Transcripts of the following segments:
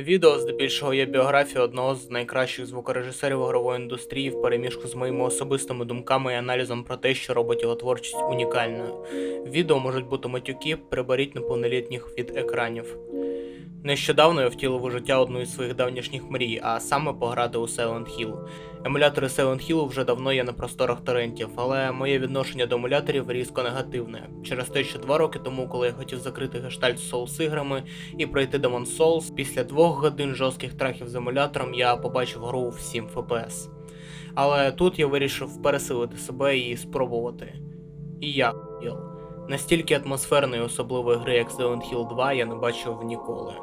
Відео здебільшого є біографією одного з найкращих звукорежисерів ігрової індустрії в переміжку з моїми особистими думками і аналізом про те, що робить його творчість унікальною. Відео можуть бути матюки, приберіть неповнолітніх від екранів. Нещодавно я втілив у життя одну із своїх давнішніх мрій, а саме пограти у Silent Hill. Емулятори Silent Hill вже давно є на просторах торрентів, але моє відношення до емуляторів різко негативне. Через те, що два роки тому, коли я хотів закрити гештальт з Souls іграми і пройти Demon Souls, після двох годин жорстких трахів з емулятором я побачив гру в 7 FPS. Але тут я вирішив пересилити себе і спробувати. І я. Настільки атмосферної особливої гри, як Silent Hill 2, я не бачив ніколи.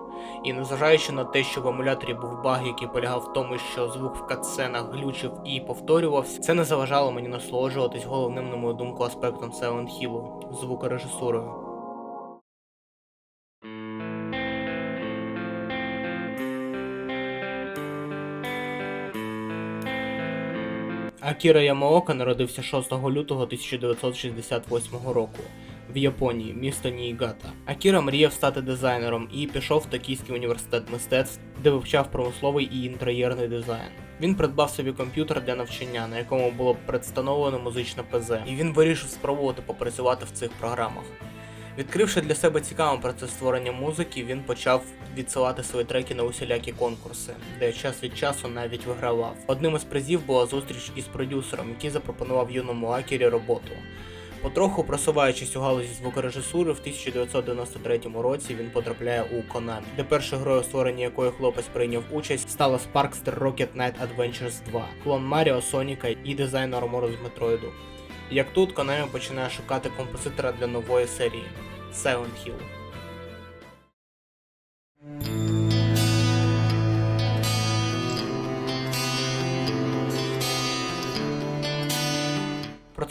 І незважаючи на те, що в емуляторі був баг, який полягав в тому, що звук в катсценах глючив і повторювався, це не заважало мені насолоджуватись головним, на мою думку, аспектом Silent Hill – звукорежисурою. Акіра Ямаока народився 6 лютого 1968 року в Японії, місто Ніїгата. Акіра мріяв стати дизайнером і пішов в Токійський університет мистецтв, де вивчав промисловий і інтер'єрний дизайн. Він придбав собі комп'ютер для навчання, на якому було представлено музичне ПЗ, і він вирішив спробувати попрацювати в цих програмах. Відкривши для себе цікавий процес створення музики, він почав відсилати свої треки на усілякі конкурси, де час від часу навіть вигравав. Одним із призів була зустріч із продюсером, який запропонував юному Акері роботу. Потроху просуваючись у галузі звукорежисури, в 1993 році він потрапляє у Konami, де першою грою, створенні якої хлопець прийняв участь, стала Sparkster Rocket Knight Adventures 2, клон Маріо, Соніка і дизайн армору з Метроїду. Як тут Konami починає шукати композитора для нової серії Silent Hill.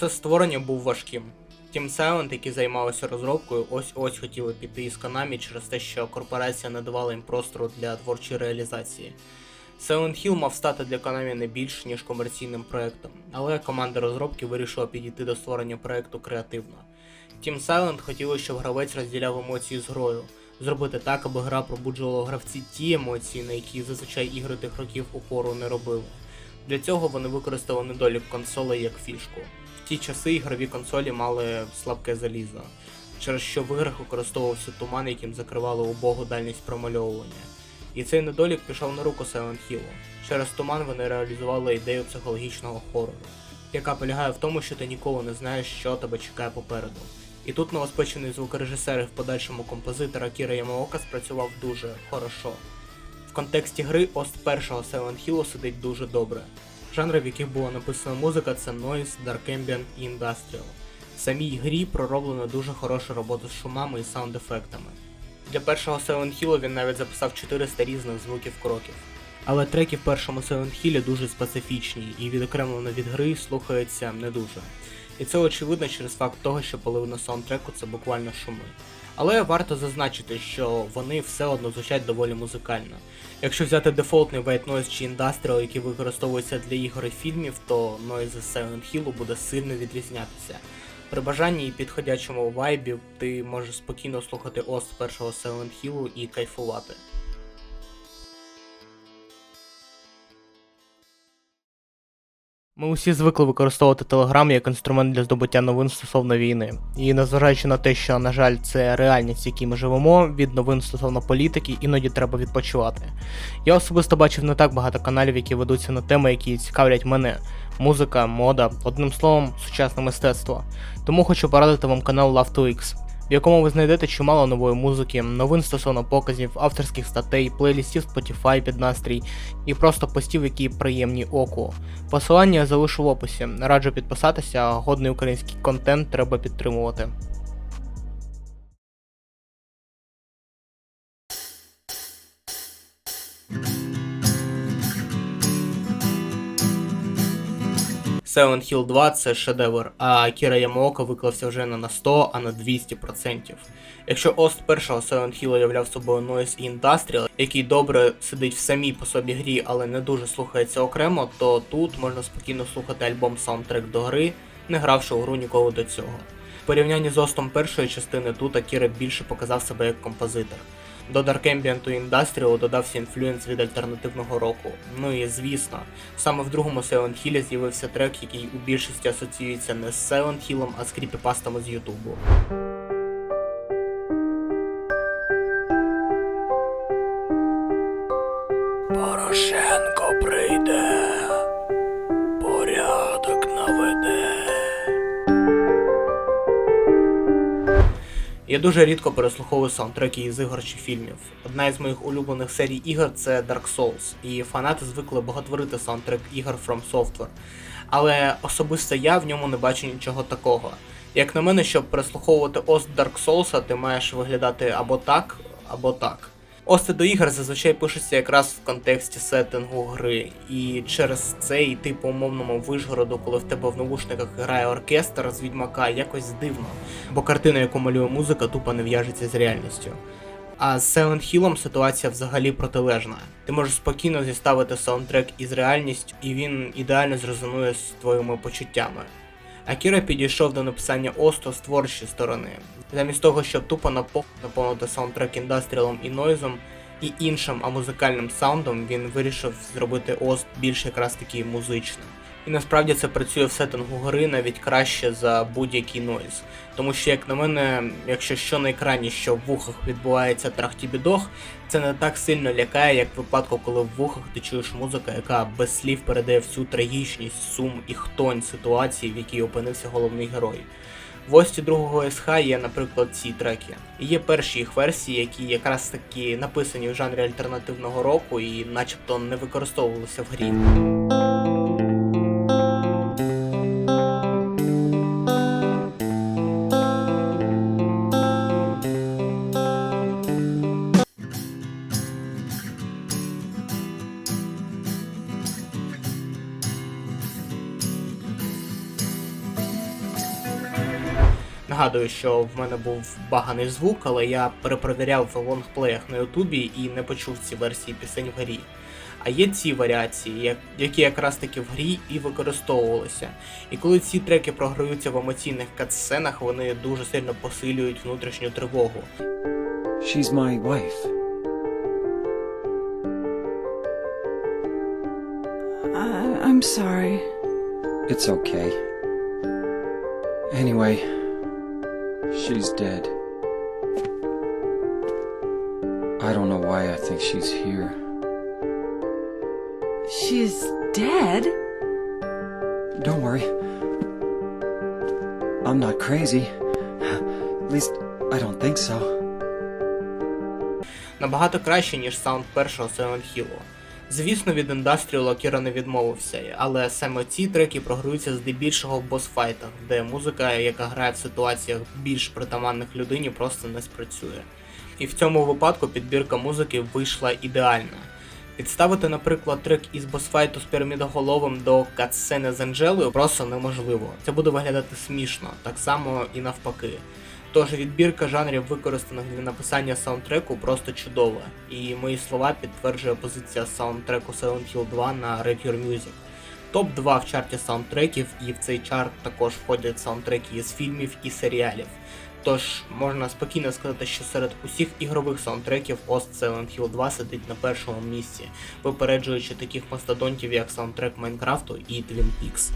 Процес створення був важким. Team Silent, які займалися розробкою, ось ось хотіли піти із Konami через те, що корпорація не давала їм простору для творчої реалізації. Silent Hill мав стати для Konami не більш ніж комерційним проектом, але команда розробки вирішила підійти до створення проекту креативно. Team Silent хотіли, щоб гравець розділяв емоції з грою, зробити так, аби гра пробуджувала гравці ті емоції, на які зазвичай ігри тих років упору не робили. Для цього вони використали недолік консолей як фішку. В ті часи ігрові консолі мали слабке залізо, через що в іграх використовувався туман, яким закривали убогу дальність промальовування. І цей недолік пішов на руку Silent Hill. Через туман вони реалізували ідею психологічного хорору, яка полягає в тому, що ти ніколи не знаєш, що тебе чекає попереду. І тут новоспечений звукорежисер і в подальшому композитор Акіра Ямаока спрацював дуже хорошо. В контексті гри ост першого Silent Hill сидить дуже добре. Жанри, в яких була написана музика, це Noise, Dark Ambient і Industrial. В самій грі пророблена дуже хороша робота з шумами і саунд-ефектами. Для першого Silent Hill він навіть записав 400 різних звуків кроків. Але треки в першому Silent Hill дуже специфічні і відокремлено від гри слухаються не дуже. І це очевидно через факт того, що половина саундтреку це буквально шуми. Але варто зазначити, що вони все одно звучать доволі музикально. Якщо взяти дефолтний White Noise чи Industrial, який використовується для ігор і фільмів, то Noise з Silent Hill буде сильно відрізнятися. При бажанні і підходячому вайбі ти можеш спокійно слухати ост першого Silent Hill і кайфувати. Ми усі звикли використовувати Telegram як інструмент для здобуття новин стосовно війни. І незважаючи на те, що, на жаль, це реальність, в якій ми живемо, від новин стосовно політики іноді треба відпочивати. Я особисто бачив не так багато каналів, які ведуться на теми, які цікавлять мене: музика, мода, одним словом, сучасне мистецтво. Тому хочу порадити вам канал Love2X, в якому ви знайдете чимало нової музики, новин стосовно показів, авторських статей, плейлістів Spotify під настрій і просто постів, які приємні оку. Посилання я залишу в описі. Раджу підписатися, годний український контент треба підтримувати. Silent Hill 2 це шедевр, а Кіра Ямаока виклався вже не на 100, а на 200%. Якщо Ост першого Silent Hill являв собою Noise і Industrial, який добре сидить в самій по собі грі, але не дуже слухається окремо, то тут можна спокійно слухати альбом саундтрек до гри, не гравши у гру ніколи до цього. В порівнянні з Остом першої частини тут Акіра більше показав себе як композитор. До Dark Ambient і Industrial додався інфлюенс від альтернативного року. Ну і звісно, саме в другому Silent Hill з'явився трек, який у більшості асоціюється не з Silent Hill, а з кріпіпастами з Ютубу. Порошенко прийде, Я дуже рідко переслуховую саундтреки із ігор чи фільмів. Одна із моїх улюблених серій ігор це Dark Souls, і фанати звикли боготворити саундтрек ігор From Software. Але особисто я в ньому не бачу нічого такого. Як на мене, щоб переслуховувати ост Dark Souls, ти маєш виглядати або так, або так. Ости до ігор зазвичай пишуться якраз в контексті сеттингу гри, і через це йти по умовному вишгороду, коли в тебе в навушниках грає оркестр з відьмака, якось дивно, бо картина, яку малює музика, тупо не в'яжеться з реальністю. А з Silent Hill ситуація взагалі протилежна. Ти можеш спокійно зіставити саундтрек із реальністю, і він ідеально зрезонує з твоїми почуттями. Акіра підійшов до написання Осто з творчої сторони. Замість того, щоб тупо напо- наповнити саундтрек індастріалом і нойзом і іншим а музикальним саундом, він вирішив зробити Ост більш якраз таки музичним. І насправді це працює в сеттингу гри навіть краще за будь-який нойз. Тому що, як на мене, якщо що на екрані, що в вухах відбувається трахтібідох, це не так сильно лякає, як в випадку, коли в вухах ти чуєш музика, яка без слів передає всю трагічність, сум і хтонь ситуації, в якій опинився головний герой. В ості другого СХ є, наприклад, ці треки. І є перші їх версії, які якраз таки написані в жанрі альтернативного року і начебто не використовувалися в грі. Нагадую, що в мене був баганий звук, але я перепровіряв в лонгплеях на Ютубі і не почув ці версії пісень в грі. А є ці варіації, які якраз таки в грі і використовувалися. І коли ці треки програються в емоційних катсценах, вони дуже сильно посилюють внутрішню тривогу. She's my wife. I- I'm sorry. It's okay. Anyway, she's dead. I don't know why I think she's here. She's dead? Don't worry. I'm not crazy. At least, I don't think so. Набагато краще, ніж саунд першого Silent Hill. Звісно, від Industrial Кіра не відмовився, але саме ці треки програються здебільшого в босфайтах, де музика, яка грає в ситуаціях більш притаманних людині, просто не спрацює. І в цьому випадку підбірка музики вийшла ідеальна. Підставити, наприклад, трек із босфайту з пірамідоголовим до катсцени з Анджелою просто неможливо. Це буде виглядати смішно, так само і навпаки. Тож відбірка жанрів, використаних для написання саундтреку, просто чудова. І мої слова підтверджує позиція саундтреку Silent Hill 2 на Rate Your Music. Топ 2 в чарті саундтреків, і в цей чарт також входять саундтреки із фільмів і серіалів. Тож можна спокійно сказати, що серед усіх ігрових саундтреків Ost Silent Hill 2 сидить на першому місці, випереджуючи таких мастодонтів, як саундтрек Майнкрафту і Twin Peaks.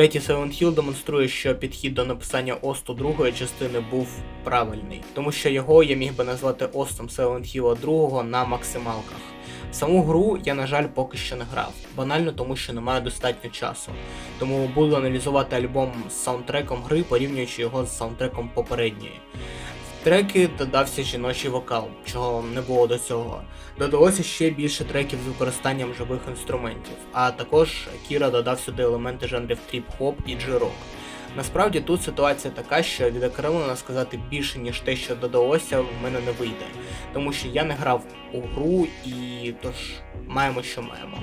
Третій Silent Hill демонструє, що підхід до написання Осту другої частини був правильний, тому що його я міг би назвати Остом Silent Hill 2 на максималках. Саму гру я, на жаль, поки що не грав, банально тому, що немає достатньо часу. Тому буду аналізувати альбом з саундтреком гри, порівнюючи його з саундтреком попередньої. Треки додався жіночий вокал, чого не було до цього. Додалося ще більше треків з використанням живих інструментів, а також Кіра додав сюди елементи жанрів тріп-хоп і джи-рок. Насправді тут ситуація така, що відокремлено сказати більше, ніж те, що додалося, в мене не вийде, тому що я не грав у гру і тож маємо, що маємо.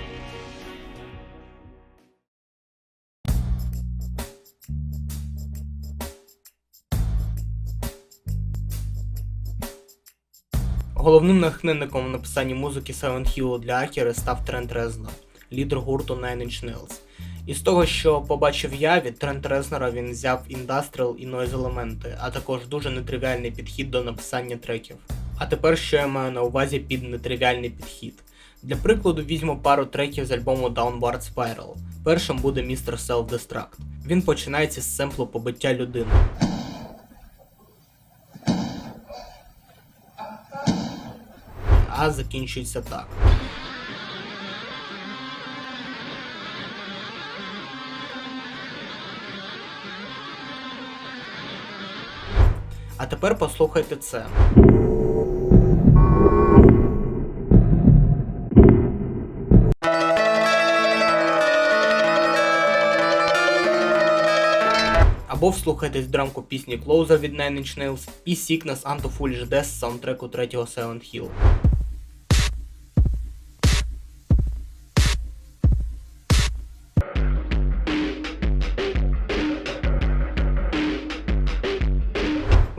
Головним натхненником в написанні музики Silent Hill для Акіри став Трент Резнор, лідер гурту Nine Inch Nails. І з того, що побачив я від Трента Резнора, він взяв індастріал і нойз елементи, а також дуже нетривіальний підхід до написання треків. А тепер що я маю на увазі під нетривіальний підхід? Для прикладу візьму пару треків з альбому Downward Spiral. Першим буде Mr. Self-Destruct. Він починається з семплу побиття людини. А закінчується так. А тепер послухайте це. Або вслухайтесь драмку пісні Closer від Nine Inch Nails і Sickness Unto Foolish Death з саундтреку третього Silent Hill.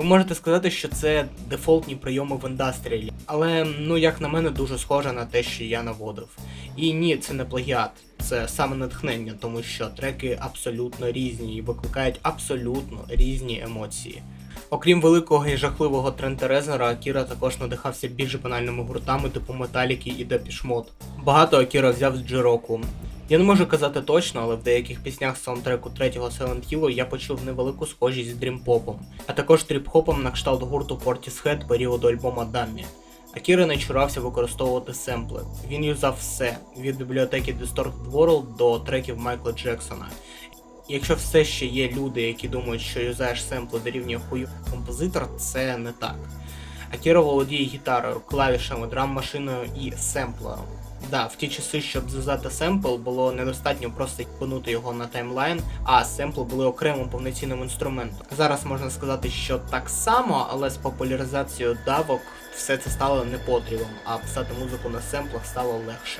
Можете сказати, що це дефолтні прийоми в індастріалі, але ну як на мене дуже схоже на те, що я наводив. І ні, це не плагіат, це саме натхнення, тому що треки абсолютно різні і викликають абсолютно різні емоції. Окрім великого і жахливого Трента Резнера, Акіра також надихався більш банальними гуртами типу Металіки і Mode. Багато Акіра взяв з Джироку. Я не можу казати точно, але в деяких піснях з саундтреку третього Silent Hill я почув невелику схожість з дрімпопом, а також тріп-хопом на кшталт гурту Portishead періоду альбома Даммі. Акіра не чурався використовувати семпли. Він юзав все від бібліотеки Distorted World до треків Майкла Джексона. Якщо все ще є люди, які думають, що юзаєш семпли дорівнює хую композитор, це не так. Акіра володіє гітарою, клавішами, драм-машиною і семплером. Да, в ті часи, щоб зв'язати семпл, було недостатньо просто кинути його на таймлайн, а семпли були окремим повноцінним інструментом. Зараз можна сказати, що так само, але з популяризацією давок все це стало непотрібом, а писати музику на семплах стало легше.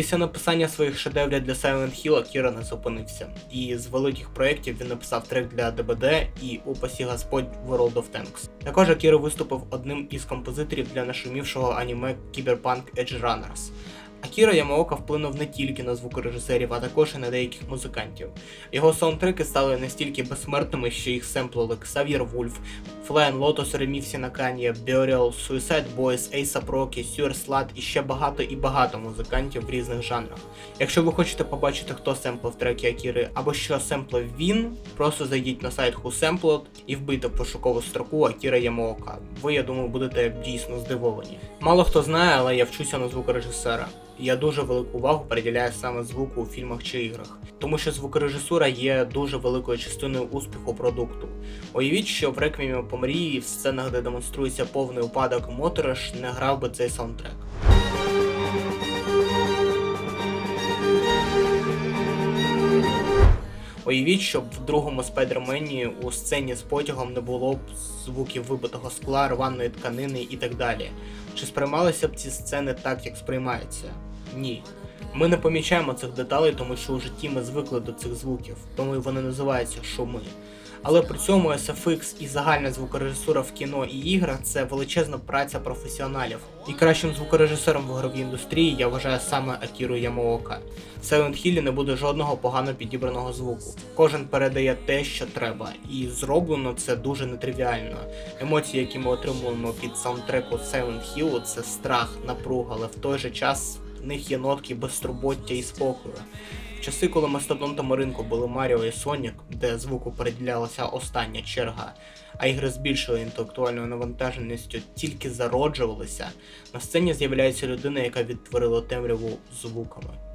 Після написання своїх шедеврів для Silent Hill Акіра не зупинився. І з великих проєктів він написав трек для ДБД і упасі Господь World of Tanks. Також Акіра виступив одним із композиторів для нашумівшого аніме Cyberpunk Edge Runners. Акіра Ямаока вплинув не тільки на звукорежисерів, а також і на деяких музикантів. Його саундтреки стали настільки безсмертними, що їх семплили Xavier Wolf, Flying Lotus реміксі на Burial, Suicide Boys, A$AP Rocky, Sewer Slut і ще багато і багато музикантів в різних жанрах. Якщо ви хочете побачити, хто семплив треки Акіри або що семплив він, просто зайдіть на сайт Who Sampled і вбийте пошукову строку Акіра Ямаока. Ви, я думаю, будете дійсно здивовані. Мало хто знає, але я вчуся на звукорежисера. Я дуже велику увагу приділяю саме звуку у фільмах чи іграх, тому що звукорежисура є дуже великою частиною успіху продукту. Уявіть, що в реквіємі по мрії в сценах, де демонструється повний упадок Моториш, не грав би цей саундтрек. Уявіть, щоб в другому спайдермені у сцені з потягом не було б звуків вибитого скла, рваної тканини і так далі. Чи сприймалися б ці сцени так, як сприймаються? Ні. Ми не помічаємо цих деталей, тому що у житті ми звикли до цих звуків, тому і вони називаються шуми. Але при цьому SFX і загальна звукорежисура в кіно і іграх це величезна праця професіоналів. І кращим звукорежисером в ігровій індустрії я вважаю саме Акіру Ямаока. В Silent Hill не буде жодного погано підібраного звуку. Кожен передає те, що треба, і зроблено це дуже нетривіально. Емоції, які ми отримуємо під саундтреку Silent Hill, це страх, напруга, але в той же час в них є нотки безтурбоття і спокою. В часи, коли мастодонтами ринку були Маріо і Сонік, де звуку приділялася остання черга, а ігри з більшою інтелектуальною навантаженістю тільки зароджувалися, на сцені з'являється людина, яка відтворила темряву звуками.